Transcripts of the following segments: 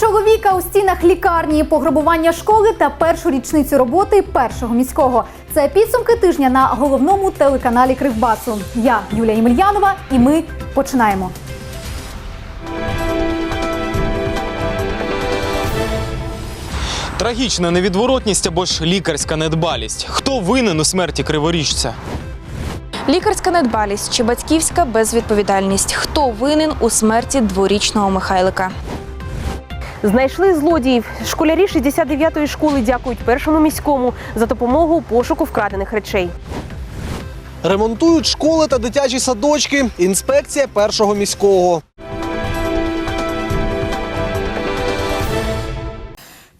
Чоловіка у стінах лікарні, пограбування школи та першу річницю роботи першого міського. Це підсумки тижня на головному телеканалі Кривбасу. Я Юлія Ємельянова, і ми починаємо. Трагічна невідворотність або ж лікарська недбалість. Хто винен у смерті криворіжця? Лікарська недбалість чи батьківська безвідповідальність. Хто винен у смерті дворічного Михайлика? Знайшли злодіїв. Школярі 69-ї школи дякують першому міському за допомогу у пошуку вкрадених речей. Ремонтують школи та дитячі садочки. Інспекція першого міського.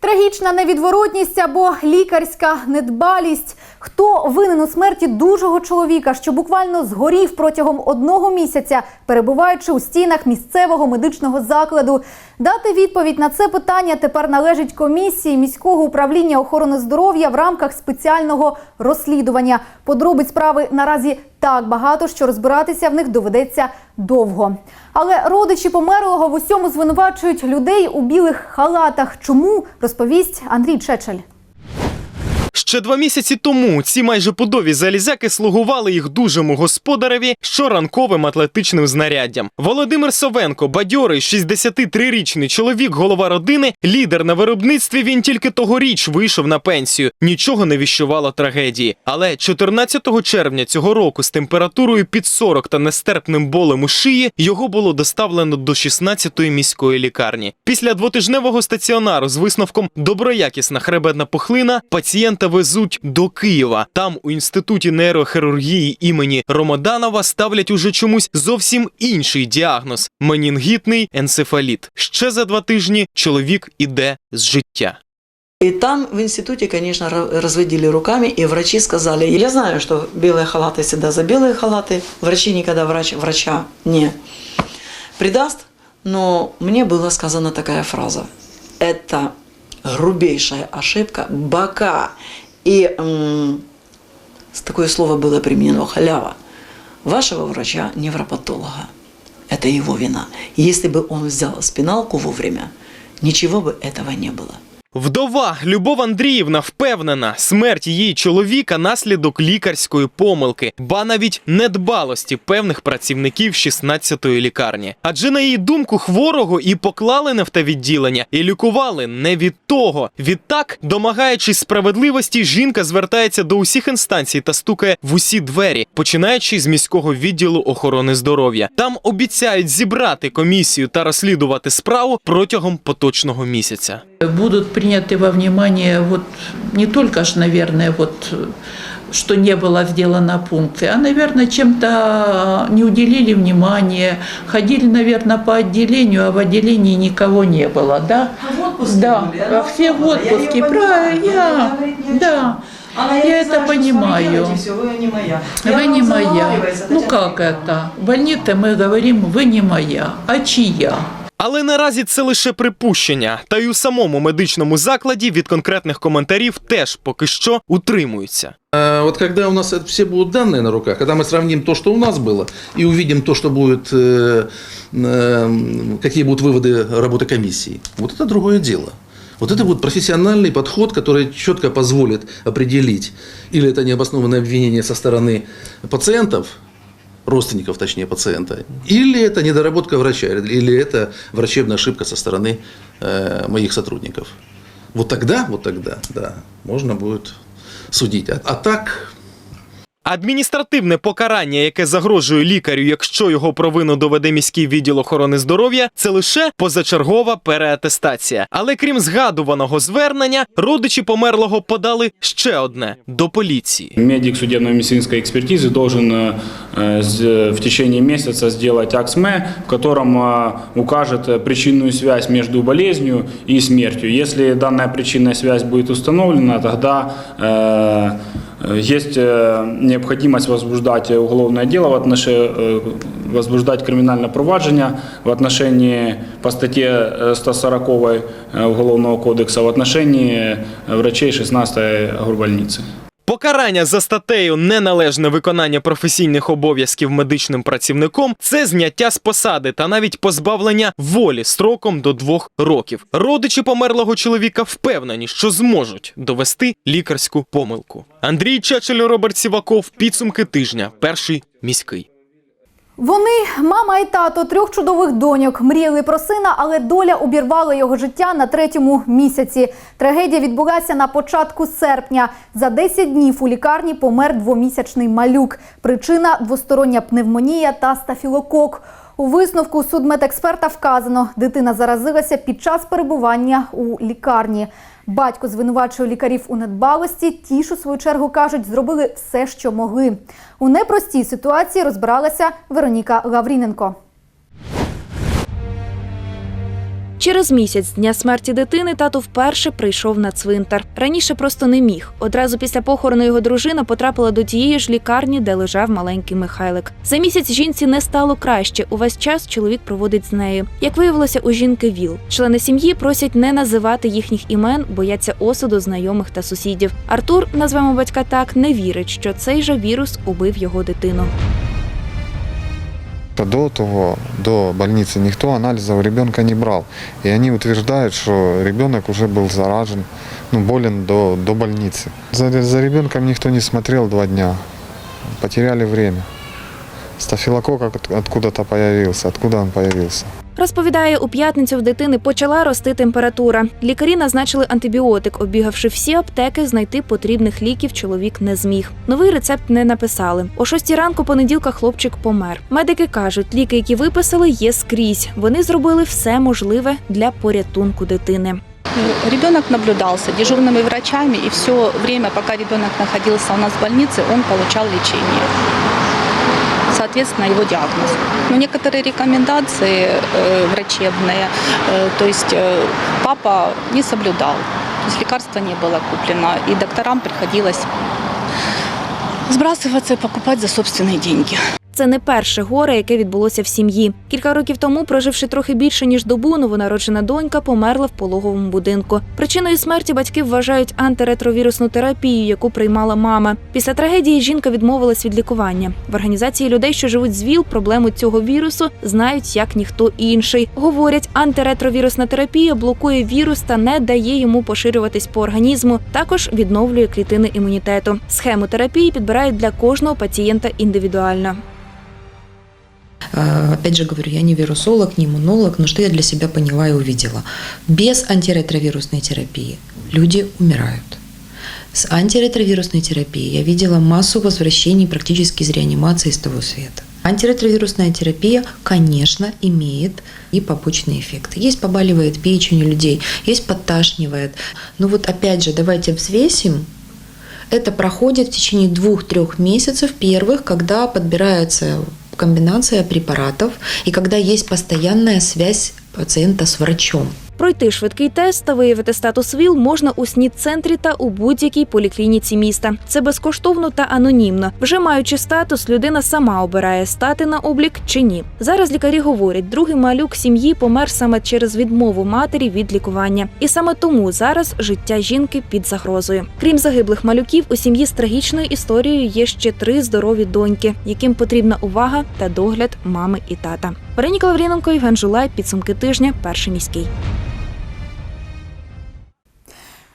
Трагічна невідворотність або лікарська недбалість. Хто винен у смерті дужого чоловіка, що буквально згорів протягом одного місяця, перебуваючи у стінах місцевого медичного закладу? Дати відповідь на це питання тепер належить комісії міського управління охорони здоров'я в рамках спеціального розслідування. Подробиць справи наразі так багато, що розбиратися в них доведеться довго. Але родичі померлого в усьому звинувачують людей у білих халатах. Чому розповість Андрій Чечель? Ще два місяці тому ці майже пудові залізяки слугували їх дужому господареві щоранковим атлетичним знаряддям. Володимир Совенко, бадьорий 63-річний чоловік, голова родини, лідер на виробництві. Він тільки тогоріч вийшов на пенсію. Нічого не віщувало трагедії. Але 14 червня цього року з температурою під 40 та нестерпним болем у шиї його було доставлено до 16-ї міської лікарні. Після двотижневого стаціонару з висновком доброякісна хребетна пухлина пацієнта везуть до Києва. Там у інституті нейрохірургії імені Ромоданова ставлять уже чомусь зовсім інший діагноз менінгітний енцефаліт. Ще за два тижні чоловік іде з життя. И там в институте, конечно, ра- разводили руками, и врачи сказали, я знаю, что белые халаты всегда за белые халаты, врачи никогда врач, врача не предаст, но мне была сказана такая фраза. Это грубейшая ошибка, бока и м, такое слово было применено халява вашего врача невропатолога. Это его вина. Если бы он взял спиналку вовремя, ничего бы этого не было. Вдова Любов Андріївна впевнена, смерть її чоловіка наслідок лікарської помилки, ба навіть недбалості певних працівників 16-ї лікарні. Адже на її думку хворого і поклали на відділення, і лікували не від того. Відтак, домагаючись справедливості, жінка звертається до усіх інстанцій та стукає в усі двері, починаючи з міського відділу охорони здоров'я. Там обіцяють зібрати комісію та розслідувати справу протягом поточного місяця. будут приняты во внимание вот не только ж, наверное, вот что не было сделано пункты, а, наверное, чем-то не уделили внимания, ходили, наверное, по отделению, а в отделении никого не было, да? в отпуске Да, были, а все в я отпуске, правильно, я, да. Она, Я не это знаю, понимаю. всё, вы не моя. Я Вы не моя. Ну как это? В больнице мы говорим, вы не моя, а чья? Але наразі це лише припущення, та й у самому медичному закладі від конкретних коментарів теж поки що утримуються. А Вот когда у нас это все будут данные на руках, когда мы сравним то, что у нас было, и увидим то, что будет, э, э, какие будут выводы работы комиссии, вот это другое дело. Вот это будет профессиональный подход, который четко позволит определить, или это необоснованное обвинение со стороны пациентов, родственников, точнее, пациента, или это недоработка врача, или это врачебная ошибка со стороны э, моих сотрудников. Вот тогда, вот тогда, да, можно будет судить. А, а так, Адміністративне покарання, яке загрожує лікарю, якщо його провину доведе міський відділ охорони здоров'я, це лише позачергова переатестація. Але крім згадуваного звернення, родичі померлого подали ще одне до поліції. Медик судебно-медицинской экспертизы должен э, э, с- в течение месяца сделать АКСМЭ, в котором э, укажет э, причинную связь между болезнью и смертью. Если данная причинная связь будет установлена, тогда э, э, есть э, необходимость возбуждать уголовное дело в отношении, э, возбуждать криминальное проваджение в отношении по статье э, 140 э, Уголовного кодекса в отношении э, врачей 16 горбольницы. По Покарання за статтею неналежне виконання професійних обов'язків медичним працівником це зняття з посади та навіть позбавлення волі строком до двох років. Родичі померлого чоловіка впевнені, що зможуть довести лікарську помилку. Андрій Чачель, Роберт Сіваков. Підсумки тижня. Перший міський. Вони, мама і тато трьох чудових доньок, мріяли про сина, але доля обірвала його життя на третьому місяці. Трагедія відбулася на початку серпня. За 10 днів у лікарні помер двомісячний малюк. Причина двостороння пневмонія та стафілокок. У висновку судмедексперта вказано, дитина заразилася під час перебування у лікарні. Батько звинувачує лікарів у недбалості. Ті ж у свою чергу кажуть, зробили все, що могли. У непростій ситуації розбиралася Вероніка Лавріненко. Через місяць з дня смерті дитини тато вперше прийшов на цвинтар. Раніше просто не міг. Одразу після похорону його дружина потрапила до тієї ж лікарні, де лежав маленький Михайлик. За місяць жінці не стало краще. Увесь час чоловік проводить з нею. Як виявилося, у жінки ВІЛ. Члени сім'ї просять не називати їхніх імен, бояться осуду знайомих та сусідів. Артур, назвемо батька так, не вірить, що цей же вірус убив його дитину. До того, до больницы никто анализа у ребенка не брал. И они утверждают, что ребенок уже был заражен, ну, болен до, до больницы. За, за ребенком никто не смотрел два дня. Потеряли время. Стафилококк от- откуда-то появился. Откуда он появился? Розповідає, у п'ятницю в дитини почала рости температура. Лікарі назначили антибіотик. Обігавши всі аптеки, знайти потрібних ліків чоловік не зміг. Новий рецепт не написали. О шостій ранку понеділка хлопчик помер. Медики кажуть, ліки, які виписали, є скрізь. Вони зробили все можливе для порятунку дитини. Ребенок наблюдался дежурными врачами, и все время, пока ребенок находился у нас в больнице, он получал лечение Соответственно, его диагноз. Но некоторые рекомендации э, врачебные, э, то есть э, папа не соблюдал. То есть лекарства не было куплено, и докторам приходилось сбрасываться и покупать за собственные деньги. Це не перше горе, яке відбулося в сім'ї. Кілька років тому, проживши трохи більше ніж добу, новонароджена донька померла в пологовому будинку. Причиною смерті батьки вважають антиретровірусну терапію, яку приймала мама. Після трагедії жінка відмовилась від лікування. В організації людей, що живуть з ВІЛ, проблему цього вірусу знають як ніхто інший. Говорять, антиретровірусна терапія блокує вірус та не дає йому поширюватись по організму. Також відновлює клітини імунітету. Схему терапії підбирають для кожного пацієнта індивідуально. А, Опять же говорю, я не вирусолог, не иммунолог, но что я для себя поняла и увидела? Без антиретровирусной терапии люди умирают. С антиретровирусной терапией я видела массу возвращений практически из реанимации с того света. Антиретровирусная терапия, конечно, имеет и побочные эффекты. Есть побаливает печень у людей, есть подташнивает. Но вот опять же, давайте взвесим это проходит в течение двух-трех месяцев первых, когда подбирается комбинация препаратов и когда есть постоянная связь пациента с врачом. Пройти швидкий тест та виявити статус ВІЛ можна у СНІД-центрі та у будь-якій поліклініці міста. Це безкоштовно та анонімно. Вже маючи статус, людина сама обирає стати на облік чи ні. Зараз лікарі говорять, другий малюк сім'ї помер саме через відмову матері від лікування, і саме тому зараз життя жінки під загрозою. Крім загиблих малюків, у сім'ї з трагічною історією є ще три здорові доньки, яким потрібна увага та догляд мами і тата. Вероніка Лавріненко, Євген Жулай, підсумки тижня, перший міський.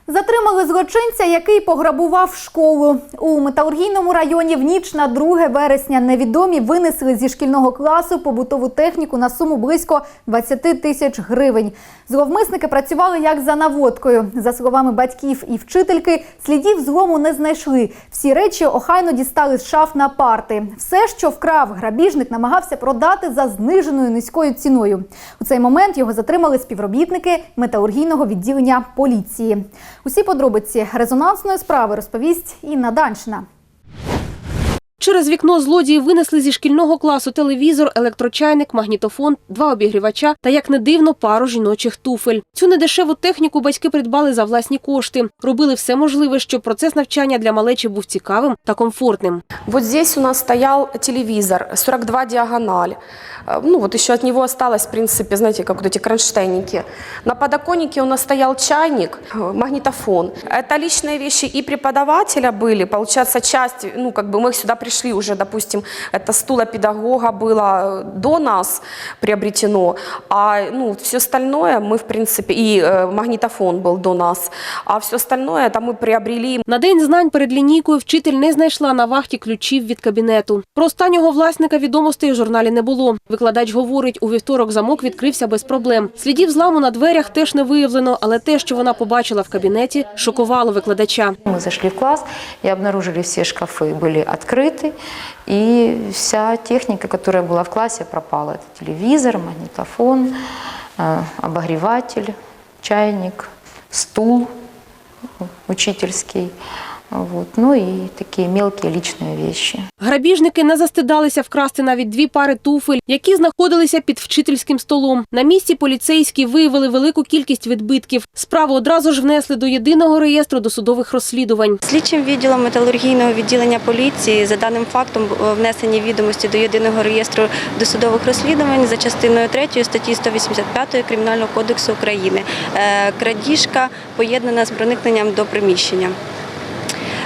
Затримали злочинця, який пограбував школу. У металургійному районі в ніч на 2 вересня невідомі винесли зі шкільного класу побутову техніку на суму близько 20 тисяч гривень. Зловмисники працювали як за наводкою. За словами батьків і вчительки, слідів злому не знайшли. Всі речі охайно дістали з шаф на парти. Все, що вкрав грабіжник, намагався продати за зниженою низькою ціною. У цей момент його затримали співробітники металургійного відділення поліції. Усі подробиці резонансної справи розповість Інна Даншина. Через вікно злодії винесли зі шкільного класу телевізор, електрочайник, магнітофон, два обігрівача та, як не дивно, пару жіночих туфель. Цю недешеву техніку батьки придбали за власні кошти. Робили все можливе, щоб процес навчання для малечі був цікавим та комфортним. Вот здесь у нас стоял телевизор 42 диагональ. Э, Ну вот еще от него осталось, в принципе, знаете, как вот эти кронштейники. На подоконнике у нас стоял чайник, э, магнитофон. Это личные вещи и преподавателя были. Получается, часть, ну как бы мы сюда пришли уже, допустим, это стула педагога было э, до нас приобретено, а ну все остальное мы, в принципе, и э, магнитофон был до нас, а все остальное это мы приобрели На день знань перед лінійкою вчитель не знайшла на вахті ключів від кабінету. Про останнього власника відомостей у журналі не було. Викладач говорить, у вівторок замок відкрився без проблем. Слідів зламу на дверях теж не виявлено, але те, що вона побачила в кабінеті, шокувало викладача. Мы зашли в класс и обнаружили все шкафы были открыты, и вся техника, которая была в классе, пропала. Это телевизор, магнитофон, э, обогреватель, чайник, стул учительский, вот, ну и такие мелкие личные вещи. Грабіжники не застидалися вкрасти навіть дві пари туфель, які знаходилися під вчительським столом. На місці поліцейські виявили велику кількість відбитків. Справу одразу ж внесли до єдиного реєстру досудових розслідувань. Слідчим відділом металургійного відділення поліції за даним фактом внесені відомості до єдиного реєстру досудових розслідувань за частиною 3 статті 185 Кримінального кодексу України. Е, Крадіжка поєднана з проникненням до приміщення.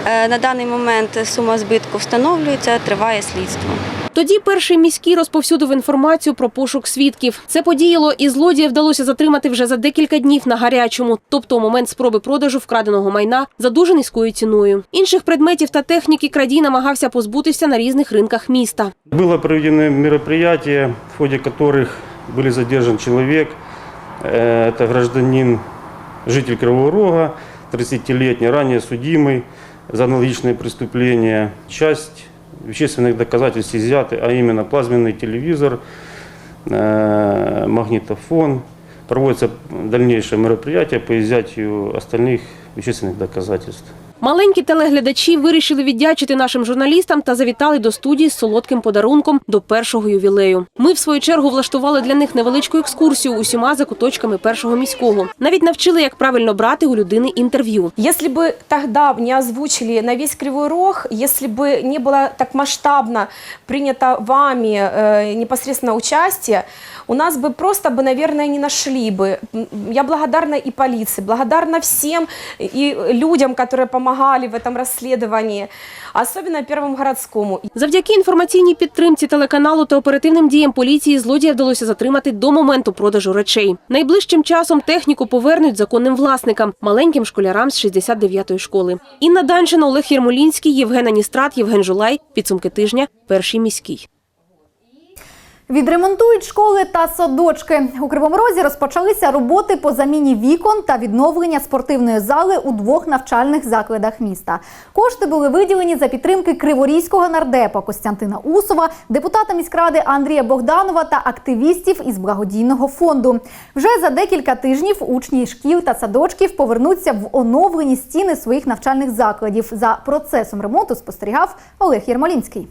Е, На даний момент сума збитку встановлюється, триває слідство. Тоді перший міський розповсюдив інформацію про пошук свідків. Це подіяло, і злодія вдалося затримати вже за декілька днів на гарячому, тобто у момент спроби продажу вкраденого майна за дуже низькою ціною. Інших предметів та техніки крадій намагався позбутися на різних ринках міста. Было проведено мероприятие, в ходе которых были задержан человек. Э, Это гражданин, житель Кривого Рога, 30-летний, ранее судимый за аналогичное преступление. Часть вещественных доказательств изъяты, а именно плазменный телевизор, э, магнитофон. Проводится дальнейшее мероприятие по изъятию остальных вещественных доказательств. Маленькі телеглядачі вирішили віддячити нашим журналістам та завітали до студії з солодким подарунком до першого ювілею. Ми, в свою чергу, влаштували для них невеличку екскурсію усіма закуточками першого міського. Навіть навчили, як правильно брати у людини інтерв'ю. Если бы тогда не озвучили на весь Кривой Рог, если бы не было так масштабно принято вами э, непосредственно участие, у нас бы просто бы, наверное, не нашли бы. М, Я благодарна и полиции, благодарна всем и людям, которые помогали в этом расследовании, особенно Первому городскому. Завдяки інформаційній підтримці телеканалу та оперативним діям поліції злодія вдалося затримати до моменту продажу речей. Найближчим часом техніку повернуть законним власникам маленьким школярам з 69-ї школи. Інна Данчина, Олег Єрмолінський, Євген Аністрат, Євген Жулай. Підсумки тижня. Перший міський. Відремонтують школи та садочки. У Кривому Розі розпочалися роботи по заміні вікон та відновлення спортивної зали у двох навчальних закладах міста. Кошти були виділені за підтримки криворізького нардепа Костянтина Усова, депутата міськради Андрія Богданова та активістів із благодійного фонду. Вже за декілька тижнів учні шкіл та садочків повернуться в оновлені стіни своїх навчальних закладів. За процесом ремонту спостерігав Олег Єрмолінський.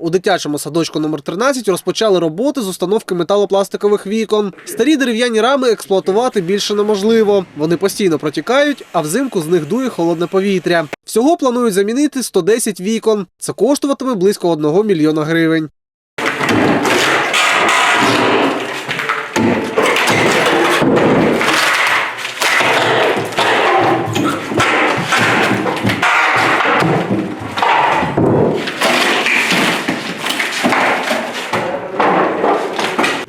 У дитячому садочку номер 13 розпочали роботи з установки металопластикових вікон. Старі дерев'яні рами експлуатувати більше неможливо. Вони постійно протікають, а взимку з них дує холодне повітря. Всього планують замінити 110 вікон. Це коштуватиме близько 1 мільйона гривень.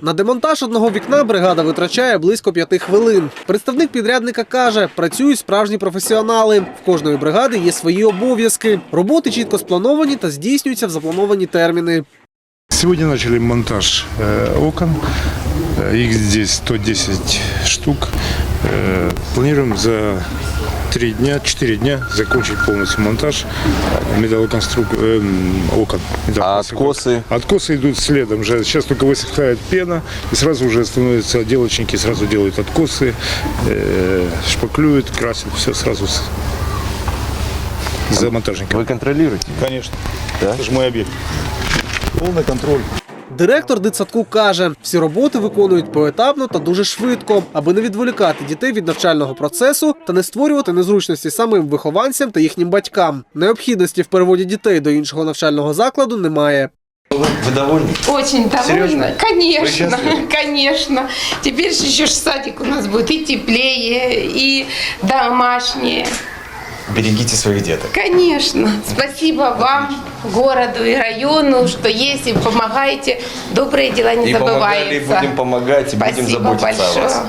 На демонтаж одного вікна бригада витрачає близько п'яти хвилин. Представник підрядника каже, працюють справжні професіонали. В кожної бригади є свої обов'язки. Роботи чітко сплановані та здійснюються в заплановані терміни. Сегодня начали монтаж э, окон. Э, Их здесь 110 штук. Э, Планируем за 3 дня, 4 дня закончить полностью монтаж металлоконструк... эм, окон. А откосы? Откосы идут следом. Же. Сейчас только высыхает пена, и сразу уже становятся отделочники, сразу делают откосы, э, шпаклюют, красят, все сразу. с- за монтажником. Вы контролируете? Конечно. Это же мой объект. Полный контроль. Директор дитсадку каже, всі роботи виконують поетапно та дуже швидко, аби не відволікати дітей від навчального процесу та не створювати незручності самим вихованцям та їхнім батькам. Необхідності в переводі дітей до іншого навчального закладу немає. Вы довольны? Очень довольна. Серьезно? Вы Конечно, счастливы? конечно. Теперь же еще ж садик у нас будет и теплее, и домашнее. Берегите своих деток. Конечно. Спасибо вам, городу и району, что есть и помогаете. Добрые дела не И помогали, и забываются. будем помогать, и будем Спасибо заботиться о вас.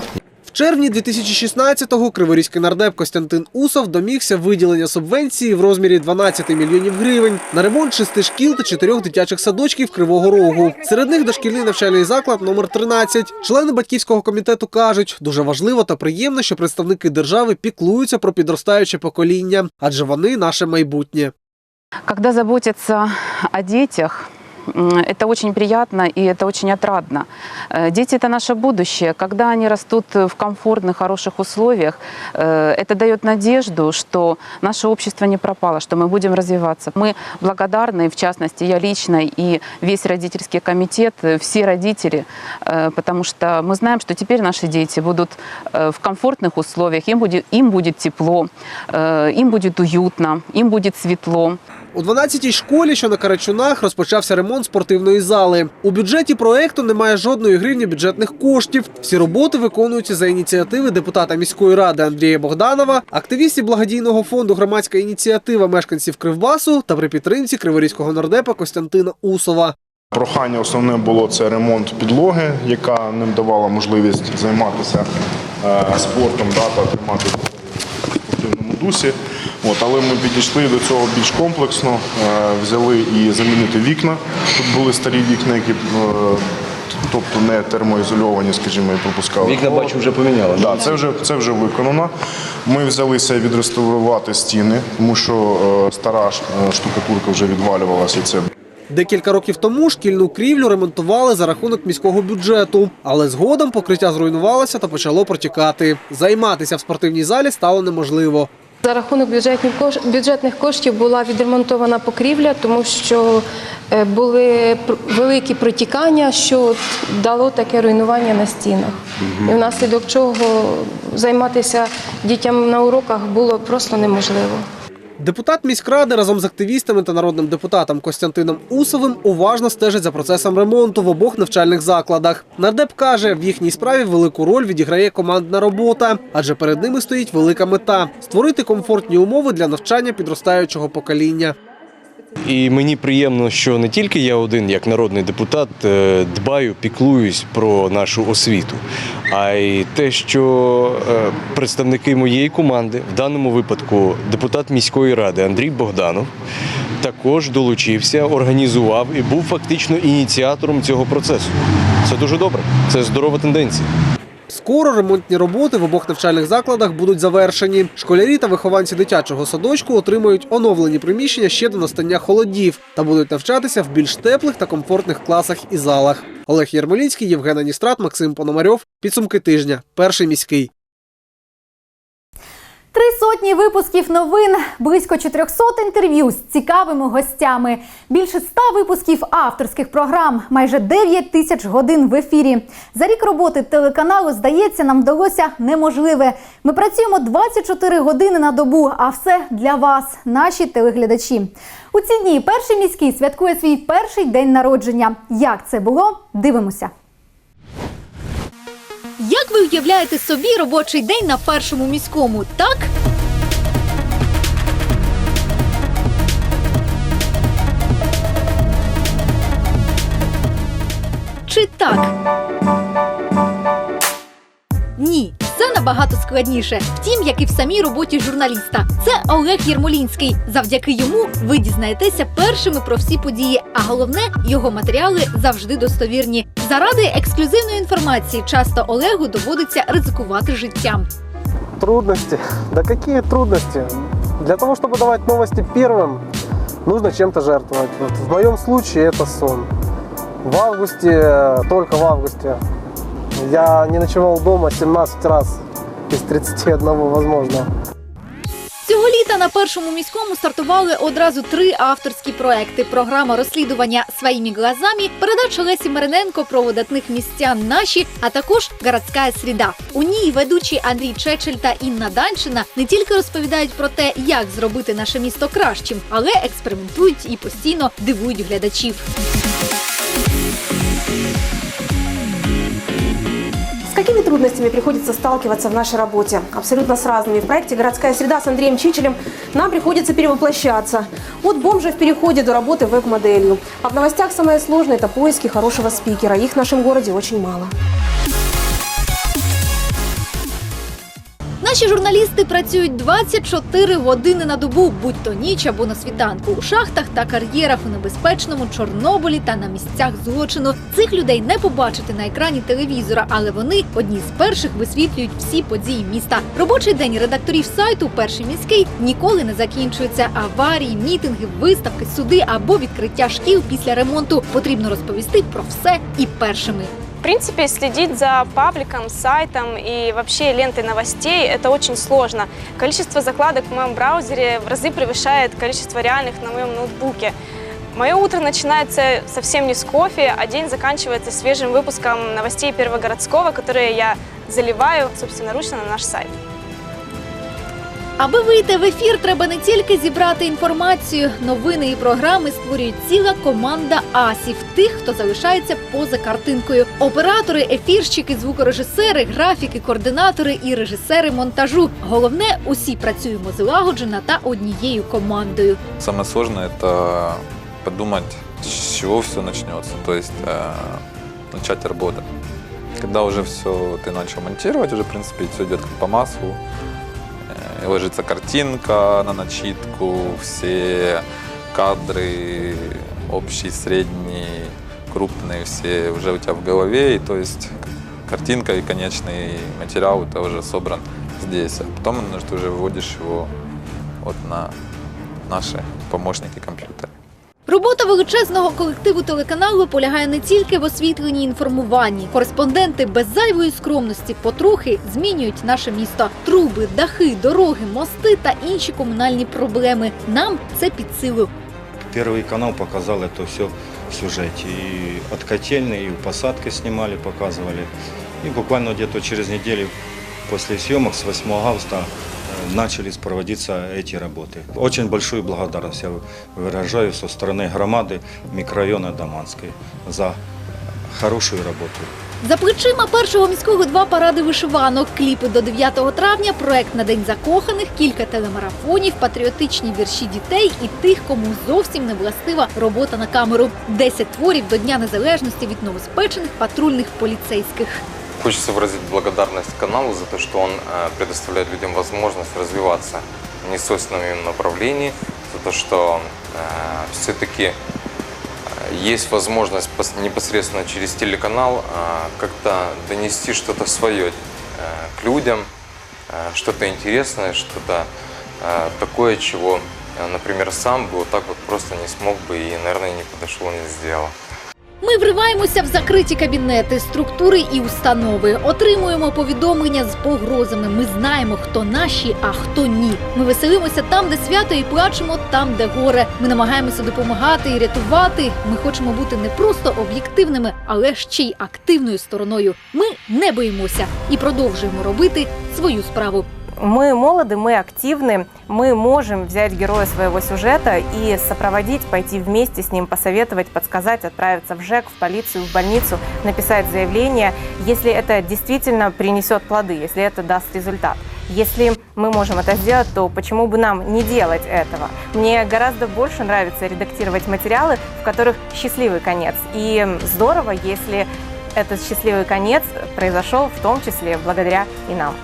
В червні 2016-го криворізький нардеп Костянтин Усов домігся виділення субвенції в розмірі 12 мільйонів гривень на ремонт шести шкіл та чотирьох дитячих садочків Кривого Рогу. Серед них дошкільний навчальний заклад номер 13. Члени батьківського комітету кажуть, дуже важливо та приємно, що представники держави піклуються про підростаюче покоління, адже вони наше майбутнє. Когда заботятся о детях, это очень приятно и это очень отрадно. Э, Дети – это наше будущее. Когда они растут в комфортных, хороших условиях, э, это дает надежду, что наше общество не пропало, что мы будем развиваться. Мы благодарны, в частности, я лично и весь родительский комитет, э, все родители, потому что мы знаем, что теперь наши дети будут в комфортных условиях, им будет, им будет тепло, им будет уютно, им будет светло. У 12-й школі, що на Карачунах, розпочався ремонт спортивної зали. У бюджеті проекту немає жодної гривні бюджетних коштів. Всі роботи виконуються за ініціативи депутата міської ради Андрія Богданова, активістів благодійного фонду Громадська ініціатива мешканців Кривбасу та при підтримці криворізького нардепа Костянтина Усова. Прохання основне було це ремонт підлоги, яка ним давала можливість займатися е, спортом тримати спортивному дусі. От, але ми підійшли до цього більш комплексно, е, взяли і замінити вікна. Тут були старі вікна, які е, тобто не термоізольовані, скажімо, і пропускали. Вікна, бачу, вже поміняли. Да, це вже це вже виконано. Ми взялися відреставрувати стіни, тому що е, стара штукатурка вже відвалювалася. І це Декілька років тому шкільну крівлю ремонтували за рахунок міського бюджету, але згодом покриття зруйнувалося та почало протікати. Займатися в спортивній залі стало неможливо. За рахунок бюджетних коштів була відремонтована покрівля, тому що е, були великі протікання, що дало таке руйнування на стінах. І внаслідок чого займатися дітям на уроках було просто неможливо. Депутат міськради разом з активістами та народним депутатом Костянтином Усовим уважно стежить за процесом ремонту в обох навчальних закладах. Нардеп каже, в їхній справі велику роль відіграє командна робота, адже перед ними стоїть велика мета створити комфортні умови для навчання підростаючого покоління. І мені приємно, що не тільки я один, як народний депутат, е, дбаю, піклуюсь про нашу освіту, а й те, що е, представники моєї команди, в даному випадку депутат міської ради Андрій Богданов, також долучився, організував і був фактично ініціатором цього процесу. Це дуже добре, це здорова тенденція. Скоро ремонтні роботи в обох навчальних закладах будуть завершені. Школярі та вихованці дитячого садочку отримають оновлені приміщення ще до настання холодів та будуть навчатися в більш теплих та комфортних класах і залах. Олег Єрмолінський, Євген Аністрат, Максим Пономарьов. Підсумки тижня. Перший міський. Три сотні випусків новин, близько 400 інтерв'ю з цікавими гостями, більше 100 випусків авторських програм, майже 9 тисяч годин в ефірі. За рік роботи телеканалу, здається, нам вдалося неможливе. Ми працюємо 24 години на добу, а все для вас, наші телеглядачі. У ці дні перший міський святкує свій перший день народження. Як це було? Дивимося. Як ви уявляєте собі робочий день на першому міському? Так? Чи так? складніше. Втім, як і в самій роботі журналіста. Це Олег Єрмолінський. Завдяки йому ви дізнаєтеся першими про всі події. А головне, його матеріали завжди достовірні. Заради ексклюзивної інформації часто Олегу доводиться ризикувати життям. Трудности? Да какие трудности? Для того, чтобы давать новости первым, нужно чем-то жертвовать. Вот в моем случае это сон. В августе, только в августе, я не ночевал дома 17 раз из 31 возможно. Цього літа на першому міському стартували одразу три авторські проекти: програма розслідування своїми глазами, передача Лесі Мариненко про видатних містян наші, а також городська сріда. У ній ведучі Андрій Чечель та Інна Даншина не тільки розповідають про те, як зробити наше місто кращим, але експериментують і постійно дивують глядачів. Какими трудностями приходится сталкиваться в нашей работе? Абсолютно с разными. В проекте «Городская среда» с Андреем Чичелем нам приходится перевоплощаться. От бомжа в переходе до работы веб-моделью. А в новостях самое сложное – это поиски хорошего спикера. Их в нашем городе очень мало. Наші журналісти працюють 24 години на добу, будь то ніч або на світанку, у шахтах та кар'єрах, у небезпечному Чорнобилі та на місцях злочину. Цих людей не побачити на екрані телевізора, але вони одні з перших висвітлюють всі події міста. Робочий день редакторів сайту Перший міський ніколи не закінчується. Аварії, мітинги, виставки, суди або відкриття шкіл після ремонту. Потрібно розповісти про все і першими. В принципе, следить за пабликом, сайтом и вообще лентой новостей – это очень сложно. Количество закладок в моем браузере в разы превышает количество реальных на моем ноутбуке. Мое утро начинается совсем не с кофе, а день заканчивается свежим выпуском новостей Первогородского, которые я заливаю собственноручно на наш сайт. Аби вийти в ефір, треба не тільки зібрати інформацію. Новини і програми створюють ціла команда асів, тих, хто залишається поза картинкою. Оператори, ефірщики, звукорежисери, графіки, координатори і режисери монтажу. Головне, усі працюємо злагоджено та однією командою. Самое сложное это подумать, с чего все начнется, то есть э, начать работать. Когда уже все ты начал монтировать, уже в принципе все идет как по маслу. Ложится картинка на начитку, все кадры, общие, средние, крупные, все уже у тебя в голове, и то есть картинка и конечный материал это уже собран здесь, а потом ну, ты уже выводишь его вот на наши помощники компьютера. Робота величезного колективу телеканалу полягає не тільки в освітленні і інформуванні. Кореспонденти без зайвої скромності потрохи змінюють наше місто. Труби, дахи, дороги, мости та інші комунальні проблеми. Нам це під силу. Первый канал показал это все в сюжете. И от котельной, и у посадки снимали, показывали. И буквально где-то через неделю после съемок с 8 августа э, начались проводиться эти работы. Очень большую благодарность я выражаю со стороны громады микрорайона Даманской за хорошую работу. За плечима першого міського два паради вишиванок, кліпи до 9 травня, проект на день закоханих, кілька телемарафонів, патріотичні вірші дітей і тих, кому зовсім не властива робота на камеру. 10 творів до Дня Незалежності від новоспечених патрульних поліцейських. Хочется выразить благодарность каналу за то, что он э, предоставляет людям возможность развиваться в несвойственном им направлении, за то, что все-таки есть возможность пос- непосредственно через телеканал э, как-то донести что-то свое э, к людям, э, что-то интересное, что-то э, такое, чего, э, например, сам бы вот так вот просто не смог бы и, наверное, не подошел, не сделал. Ми вриваємося в закриті кабінети, структури і установи. Отримуємо повідомлення з погрозами. Ми знаємо, хто наші, а хто ні. Ми веселимося там, де свято, і плачемо там, де горе. Ми намагаємося допомагати і рятувати. Ми хочемо бути не просто об'єктивними, але ще й активною стороною. Ми не боїмося і продовжуємо робити свою справу. Мы молоды, мы активны, мы можем взять героя своего сюжета и сопроводить, пойти вместе с ним, посоветовать, подсказать, отправиться в ЖЭК, в полицию, в больницу, написать заявление, если это действительно принесет плоды, если это даст результат. Если мы можем это сделать, то почему бы нам не делать этого? Мне гораздо больше нравится редактировать материалы, в которых счастливый конец. И здорово, если этот счастливый конец произошел в том числе благодаря и нам.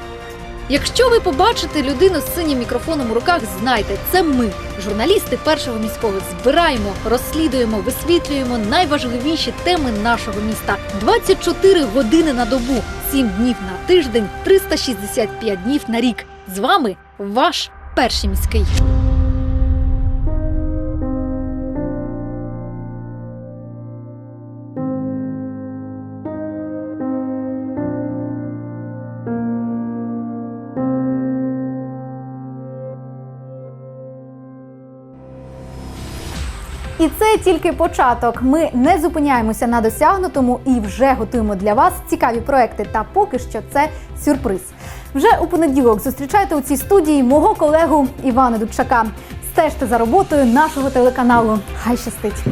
Якщо ви побачите людину з синім мікрофоном у руках, знайте, це ми, журналісти першого міського, збираємо, розслідуємо, висвітлюємо найважливіші теми нашого міста. 24 години на добу, 7 днів на тиждень, 365 днів на рік. З вами ваш перший міський. І це тільки початок. Ми не зупиняємося на досягнутому і вже готуємо для вас цікаві проекти. Та поки що це сюрприз. Вже у понеділок зустрічайте у цій студії мого колегу Івана Дудчака. Стежте за роботою нашого телеканалу. Хай щастить!